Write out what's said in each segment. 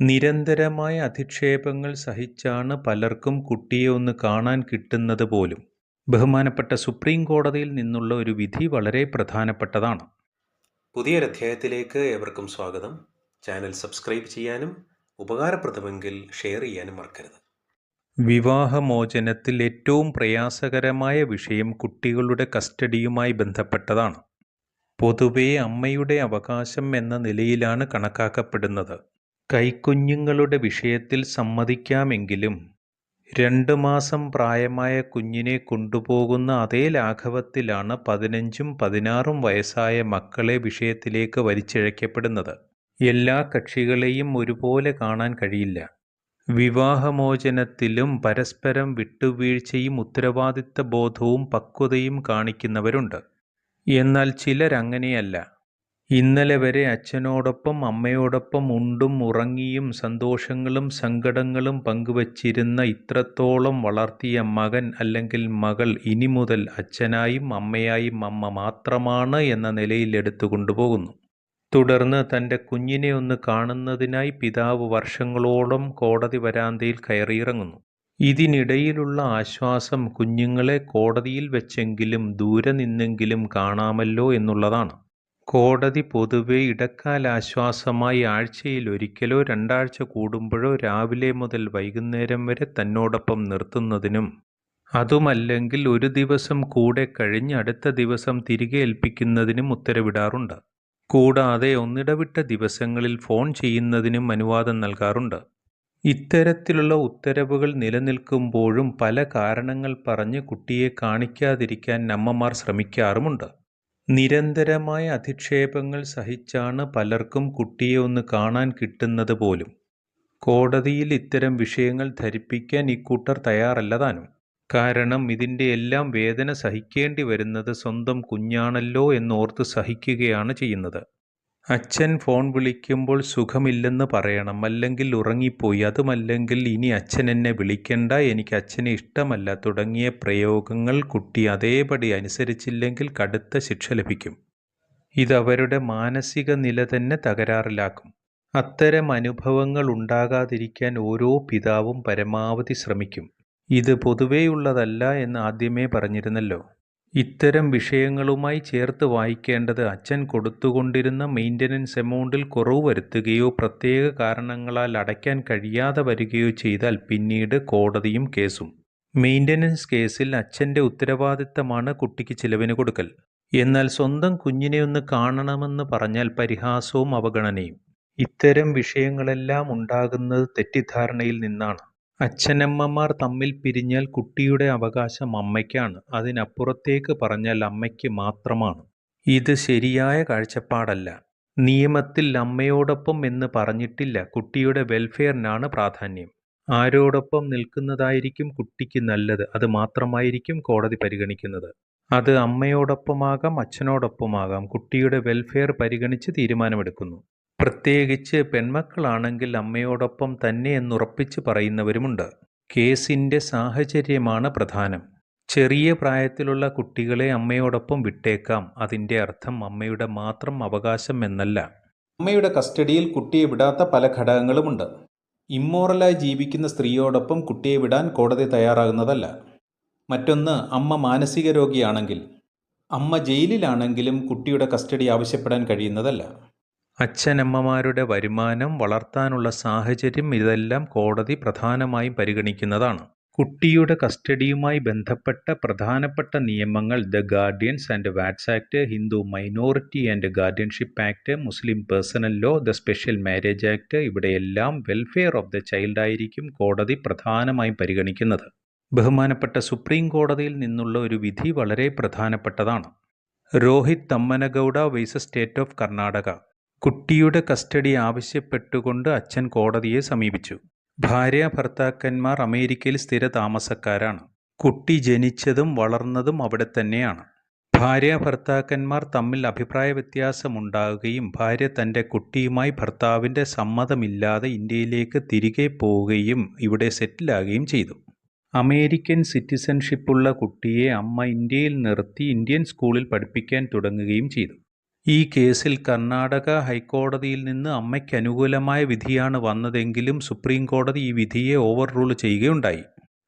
നിരന്തരമായ അധിക്ഷേപങ്ങൾ സഹിച്ചാണ് പലർക്കും കുട്ടിയെ ഒന്ന് കാണാൻ കിട്ടുന്നത് പോലും. ബഹുമാനപ്പെട്ട സുപ്രീം കോടതിയിൽ നിന്നുള്ള ഒരു വിധി വളരെ പ്രധാനപ്പെട്ടതാണ്. പുതിയൊരധ്യായത്തിലേക്ക് ഏവർക്കും സ്വാഗതം ചാനൽ സബ്സ്ക്രൈബ് ചെയ്യാനും ഉപകാരപ്രദമെങ്കിൽ ഷെയർ ചെയ്യാനും മറക്കരുത് വിവാഹമോചനത്തിൽ ഏറ്റവും പ്രയാസകരമായ വിഷയം കുട്ടികളുടെ കസ്റ്റഡിയുമായി ബന്ധപ്പെട്ടതാണ്. പൊതുവേ അമ്മയുടെ അവകാശം എന്ന നിലയിലാണ് കണക്കാക്കപ്പെടുന്നത്. കൈക്കുഞ്ഞുങ്ങളുടെ വിഷയത്തിൽ സമ്മതിക്കാമെങ്കിലും രണ്ട് മാസം പ്രായമായ കുഞ്ഞിനെ കൊണ്ടുപോകുന്ന അതേ ലാഘവത്തിലാണ് പതിനഞ്ചും പതിനാറും വയസ്സായ മക്കളെ വിഷയത്തിലേക്ക് വലിച്ചിഴക്കപ്പെടുന്നത്. എല്ലാ കക്ഷികളെയും ഒരുപോലെ കാണാൻ കഴിയില്ല. വിവാഹമോചനത്തിലും പരസ്പരം വിട്ടുവീഴ്ചയും ഉത്തരവാദിത്ത ബോധവും പക്വതയും കാണിക്കുന്നവരുണ്ട്. എന്നാൽ ചിലരങ്ങനെയല്ല. ഇന്നലെ വരെ അച്ഛനോടൊപ്പം അമ്മയോടൊപ്പം ഉണ്ടും ഉറങ്ങിയും സന്തോഷങ്ങളും സങ്കടങ്ങളും പങ്കുവച്ചിരുന്ന ഇത്രത്തോളം വളർത്തിയ മകൻ അല്ലെങ്കിൽ മകൾ ഇനി മുതൽ അച്ഛനായും അമ്മയായും അമ്മ മാത്രമാണ് എന്ന നിലയിൽ എടുത്തു കൊണ്ടുപോകുന്നു. തുടർന്ന് തന്റെ കുഞ്ഞിനെ ഒന്ന് കാണുന്നതിനായി പിതാവ് വർഷങ്ങളോളം കോടതി വരാന്തയിൽ കയറിയിറങ്ങുന്നു. ഇതിനിടയിലുള്ള ആശ്വാസം കുഞ്ഞുങ്ങളെ കോടതിയിൽ വെച്ചെങ്കിലും ദൂരെ നിന്നെങ്കിലും കാണാമല്ലോ എന്നുള്ളതാണ്. കോടതി പൊതുവെ ഇടക്കാലാശ്വാസമായി ആഴ്ചയിലൊരിക്കലോ രണ്ടാഴ്ച കൂടുമ്പോഴോ രാവിലെ മുതൽ വൈകുന്നേരം വരെ തന്നോടൊപ്പം നിർത്തുന്നതിനും അതുമല്ലെങ്കിൽ ഒരു ദിവസം കൂടെ കഴിഞ്ഞ് അടുത്ത ദിവസം തിരികെ ഏൽപ്പിക്കുന്നതിനും ഉത്തരവിടാറുണ്ട്. കൂടാതെ ഒന്നിടവിട്ട ദിവസങ്ങളിൽ ഫോൺ ചെയ്യുന്നതിനും അനുവാദം നൽകാറുണ്ട്. ഇത്തരത്തിലുള്ള ഉത്തരവുകൾ നിലനിൽക്കുമ്പോഴും പല കാരണങ്ങൾ പറഞ്ഞ് കുട്ടിയെ കാണിക്കാതിരിക്കാൻ അമ്മമാർ ശ്രമിക്കാറുമുണ്ട്. നിരന്തരമായ അധിക്ഷേപങ്ങൾ സഹിച്ചാണ് പലർക്കും കുട്ടിയെ ഒന്ന് കാണാൻ കിട്ടുന്നത് പോലും. കോടതിയിൽ ഇത്തരം വിഷയങ്ങൾ ധരിപ്പിക്കാൻ ഇക്കൂട്ടർ തയ്യാറല്ലതാനും. കാരണം ഇതിന്റെ ഇതിന്റെയെല്ലാം വേദന സഹിക്കേണ്ടി വരുന്നത് സ്വന്തം കുഞ്ഞാണല്ലോ എന്നോർത്ത് സഹിക്കുകയാണ് ചെയ്യുന്നത്. അച്ഛൻ ഫോൺ വിളിക്കുമ്പോൾ സുഖമില്ലെന്ന് പറയണം അല്ലെങ്കിൽ ഉറങ്ങിപ്പോയി അതുമല്ലെങ്കിൽ ഇനി അച്ഛൻ എന്നെ വിളിക്കണ്ട എനിക്ക് അച്ഛനെ ഇഷ്ടമല്ല തുടങ്ങിയ പ്രയോഗങ്ങൾ കുട്ടി അതേപടി അനുസരിച്ചില്ലെങ്കിൽ കടുത്ത ശിക്ഷ ലഭിക്കും. ഇതവരുടെ മാനസിക നില തന്നെ തകരാറിലാക്കും. അത്തരം അനുഭവങ്ങൾ ഉണ്ടാകാതിരിക്കാൻ ഓരോ പിതാവും പരമാവധി ശ്രമിക്കും. ഇത് പൊതുവേയുള്ളതല്ല എന്ന് ആദ്യമേ പറഞ്ഞിരുന്നല്ലോ. ഇത്തരം വിഷയങ്ങളുമായി ചേർത്ത് വായിക്കേണ്ടത് അച്ഛൻ കൊടുത്തുകൊണ്ടിരുന്ന മെയിന്റനൻസ് എമൗണ്ടിൽ കുറവ് വരുത്തുകയോ പ്രത്യേക കാരണങ്ങളാൽ അടയ്ക്കാൻ കഴിയാതെ വരികയോ ചെയ്താൽ പിന്നീട് കോടതിയും കേസും. മെയിന്റനൻസ് കേസിൽ അച്ഛന്റെ ഉത്തരവാദിത്തമാണ് കുട്ടിക്ക് ചിലവിന് കൊടുക്കൽ. എന്നാൽ സ്വന്തം കുഞ്ഞിനെ ഒന്ന് കാണണമെന്ന് പറഞ്ഞാൽ പരിഹാസവും അവഗണനയും. ഇത്തരം വിഷയങ്ങളെല്ലാം ഉണ്ടാകുന്നത് തെറ്റിദ്ധാരണയിൽ നിന്നാണ്. അച്ഛനമ്മമാർ തമ്മിൽ പിരിഞ്ഞാൽ കുട്ടിയുടെ അവകാശം അമ്മയ്ക്കാണ്. അതിനപ്പുറത്തേക്ക് പറഞ്ഞാൽ അമ്മയ്ക്ക് മാത്രമാണ്. ഇത് ശരിയായ കാഴ്ചപ്പാടല്ല. നിയമത്തിൽ അമ്മയോടൊപ്പം എന്ന് പറഞ്ഞിട്ടില്ല. കുട്ടിയുടെ വെൽഫെയറിനാണ് പ്രാധാന്യം. ആരോടൊപ്പം നിൽക്കുന്നതായിരിക്കും കുട്ടിക്ക് നല്ലത് അത് മാത്രമായിരിക്കും കോടതി പരിഗണിക്കുന്നത്. അത് അമ്മയോടൊപ്പമാകാം അച്ഛനോടൊപ്പമാകാം കുട്ടിയുടെ വെൽഫെയർ പരിഗണിച്ച് തീരുമാനമെടുക്കുന്നു. പ്രത്യേകിച്ച് പെൺമക്കളാണെങ്കിൽ അമ്മയോടൊപ്പം തന്നെ എന്നുറപ്പിച്ച് പറയുന്നവരുമുണ്ട്. കേസിന്റെ സാഹചര്യമാണ് പ്രധാനം. ചെറിയ പ്രായത്തിലുള്ള കുട്ടികളെ അമ്മയോടൊപ്പം വിട്ടേക്കാം അതിന്റെ അർത്ഥം അമ്മയുടെ മാത്രം അവകാശം എന്നല്ല. അമ്മയുടെ കസ്റ്റഡിയിൽ കുട്ടിയെ വിടാത്ത പല ഘടകങ്ങളുമുണ്ട്. ഇമ്മോറലായി ജീവിക്കുന്ന സ്ത്രീയോടൊപ്പം കുട്ടിയെ വിടാൻ കോടതി തയ്യാറാകുന്നതല്ല. മറ്റൊന്ന് അമ്മ മാനസിക രോഗിയാണെങ്കിൽ. അമ്മ ജയിലിലാണെങ്കിലും കുട്ടിയുടെ കസ്റ്റഡി ആവശ്യപ്പെടാൻ കഴിയുന്നതല്ല. അച്ഛനമ്മമാരുടെ വരുമാനം വളർത്താനുള്ള സാഹചര്യം ഇതെല്ലാം കോടതി പ്രധാനമായും പരിഗണിക്കുന്നതാണ്. കുട്ടിയുടെ കസ്റ്റഡിയുമായി ബന്ധപ്പെട്ട പ്രധാനപ്പെട്ട നിയമങ്ങൾ the guardians and wards act, Hindu minority and guardianship act, Muslim personal law, the special marriage act ഇവിടെയെല്ലാം വെൽഫെയർ ഓഫ് ദ ചൈൽഡ് ആയിരിക്കും കോടതി പ്രധാനമായും പരിഗണിക്കുന്നത്. ബഹുമാനപ്പെട്ട സുപ്രീം കോടതിയിൽ നിന്നുള്ള ഒരു വിധി വളരെ പ്രധാനപ്പെട്ടതാണ്. Rohit Thammanagouda versus state of Karnataka. കുട്ടിയുടെ കസ്റ്റഡി ആവശ്യപ്പെട്ടുകൊണ്ട് അച്ഛൻ കോടതിയെ സമീപിച്ചു. ഭാര്യ ഭർത്താക്കന്മാർ അമേരിക്കയിൽ സ്ഥിര താമസക്കാരാണ് കുട്ടി ജനിച്ചതും വളർന്നതും അവിടെ തന്നെയാണ് ഭാര്യ ഭർത്താക്കന്മാർ തമ്മിൽ അഭിപ്രായ വ്യത്യാസമുണ്ടാകുകയും ഭാര്യ തന്റെ കുട്ടിയുമായി ഭർത്താവിന്റെ സമ്മതമില്ലാതെ ഇന്ത്യയിലേക്ക് തിരികെ പോവുകയും ഇവിടെ സെറ്റിലാകുകയും ചെയ്തു. അമേരിക്കൻ സിറ്റിസൺഷിപ്പുള്ള കുട്ടിയെ അമ്മ ഇന്ത്യയിൽ നിർത്തി ഇന്ത്യൻ സ്കൂളിൽ പഠിപ്പിക്കാൻ തുടങ്ങുകയും ചെയ്തു. ഈ കേസിൽ കർണാടക ഹൈക്കോടതിയിൽ നിന്ന് അമ്മയ്ക്ക് അനുകൂലമായ വിധിയാണ് വന്നതെങ്കിലും സുപ്രീം കോടതി ഈ വിധിയെ ഓവർ റൂൾ ചെയ്യുകയുണ്ടായി.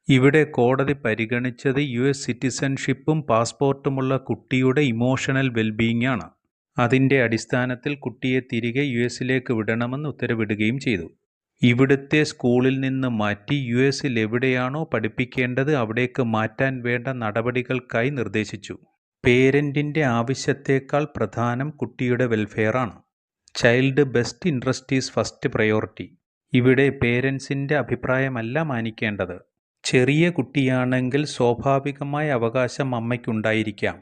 ഇവിടെ കോടതി പരിഗണിച്ചത് യു എസ് സിറ്റിസൺഷിപ്പും പാസ്പോർട്ടുമുള്ള കുട്ടിയുടെ ഇമോഷണൽ വെൽബീയിങ് ആണ്. അതിന്റെ അടിസ്ഥാനത്തിൽ കുട്ടിയെ തിരികെ യു എസിലേക്ക് വിടണമെന്ന് ഉത്തരവിടുകയും ചെയ്തു. ഇവിടുത്തെ സ്കൂളിൽ നിന്ന് മാറ്റി യു എസിൽ എവിടെയാണോ പഠിപ്പിക്കേണ്ടത് അവിടേക്ക് മാറ്റാൻ വേണ്ട നടപടികൾക്കായി നിർദ്ദേശിച്ചു. പേരന്റിന്റെ ആവശ്യത്തേക്കാൾ പ്രധാനം കുട്ടിയുടെ വെൽഫെയറാണ്. Child best interest is first priority. ഇവിടെ പേരൻസിന്റെ അഭിപ്രായമല്ല മാനിക്കേണ്ടത്. ചെറിയ കുട്ടിയാണെങ്കിൽ സ്വാഭാവികമായ അവകാശം അമ്മയ്ക്കുണ്ടായിരിക്കാം.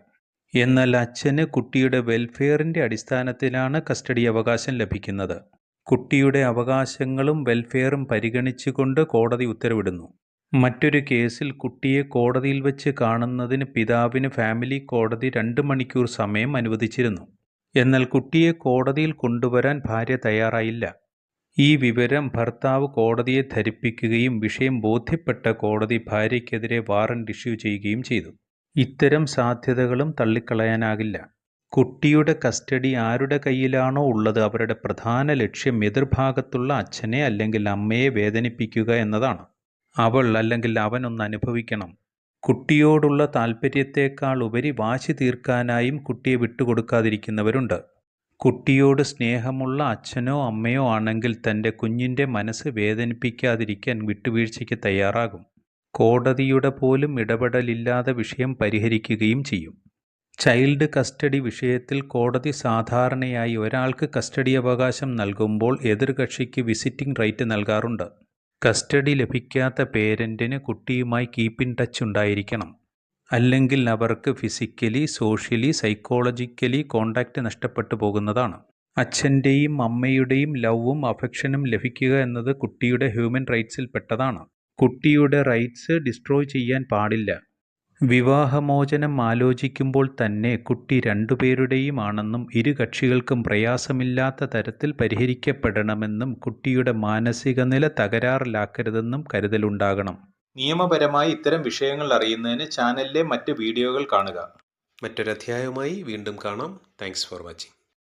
എന്നാൽ അച്ഛന് കുട്ടിയുടെ വെൽഫെയറിന്റെ അടിസ്ഥാനത്തിലാണ് കസ്റ്റഡി അവകാശം ലഭിക്കുന്നത്. കുട്ടിയുടെ അവകാശങ്ങളും വെൽഫെയറും പരിഗണിച്ചുകൊണ്ട് കോടതി ഉത്തരവിടുന്നു. മറ്റൊരു കേസിൽ കുട്ടിയെ കോടതിയിൽ വെച്ച് കാണുന്നതിന് പിതാവിന് ഫാമിലി കോടതി രണ്ട് മണിക്കൂർ സമയം അനുവദിച്ചിരുന്നു. എന്നാൽ കുട്ടിയെ കോടതിയിൽ കൊണ്ടുവരാൻ ഭാര്യ തയ്യാറായില്ല. ഈ വിവരം ഭർത്താവ് കോടതിയെ ധരിപ്പിക്കുകയും വിഷയം ബോധ്യപ്പെട്ട കോടതി ഭാര്യയ്ക്കെതിരെ വാറണ്ട് ഇഷ്യൂ ചെയ്യുകയും ചെയ്തു. ഇത്തരം സാധ്യതകളും തള്ളിക്കളയാനാകില്ല. കുട്ടിയുടെ കസ്റ്റഡി ആരുടെ കയ്യിലാണോ ഉള്ളത് അവരുടെ പ്രധാന ലക്ഷ്യം എതിർഭാഗത്തുള്ള അച്ഛനെ അല്ലെങ്കിൽ അമ്മയെ വേദനിപ്പിക്കുക എന്നതാണ്. അവൾ അല്ലെങ്കിൽ അവനൊന്ന് അനുഭവിക്കണം. കുട്ടിയോടുള്ള താല്പര്യത്തേക്കാൾ ഉപരി വാശി തീർക്കാനായും കുട്ടിയെ വിട്ടുകൊടുക്കാതിരിക്കുന്നവരുണ്ട്. കുട്ടിയോട് സ്നേഹമുള്ള അച്ഛനോ അമ്മയോ ആണെങ്കിൽ തന്റെ കുഞ്ഞിന്റെ മനസ്സ് വേദനിപ്പിക്കാതിരിക്കാൻ വിട്ടുവീഴ്ചയ്ക്ക് തയ്യാറാകും. കോടതിയുടെ പോലും ഇടപെടലില്ലാതെ വിഷയം പരിഹരിക്കുകയും ചെയ്യും. ചൈൽഡ് കസ്റ്റഡി വിഷയത്തിൽ കോടതി സാധാരണയായി ഒരാൾക്ക് കസ്റ്റഡി അവകാശം നൽകുമ്പോൾ എതിർകക്ഷിക്ക് വിസിറ്റിംഗ് റൈറ്റ് നൽകാറുണ്ട്. കസ്റ്റഡി ലഭിക്കാത്ത പേരന്റിന് കുട്ടിയുമായി കീപ്പ് ഇൻ ടച്ച് ഉണ്ടായിരിക്കണം. അല്ലെങ്കിൽ അവർക്ക് ഫിസിക്കലി സോഷ്യലി സൈക്കോളജിക്കലി കോണ്ടാക്റ്റ് നഷ്ടപ്പെട്ടു പോകുന്നതാണ്. അച്ഛന്റെയും അമ്മയുടെയും ലവും അഫക്ഷനും ലഭിക്കുക എന്നത് കുട്ടിയുടെ ഹ്യൂമൻ റൈറ്റ്സിൽ പെട്ടതാണ്. കുട്ടിയുടെ റൈറ്റ്സ് ഡിസ്ട്രോയ് ചെയ്യാൻ പാടില്ല. വിവാഹമോചനം ആലോചിക്കുമ്പോൾ തന്നെ കുട്ടി രണ്ടുപേരുടെയും ആണെന്നും ഇരു കക്ഷികൾക്കും പ്രയാസമില്ലാത്ത തരത്തിൽ പരിഹരിക്കപ്പെടണമെന്നും കുട്ടിയുടെ മാനസിക നില തകരാറിലാക്കരുതെന്നും കരുതലുണ്ടാകണം. നിയമപരമായി ഇത്തരം വിഷയങ്ങൾ അറിയുന്നതിന് ചാനലിലെ മറ്റ് വീഡിയോകൾ കാണുക. മറ്റൊരധ്യായവുമായി വീണ്ടും കാണാം. Thanks for watching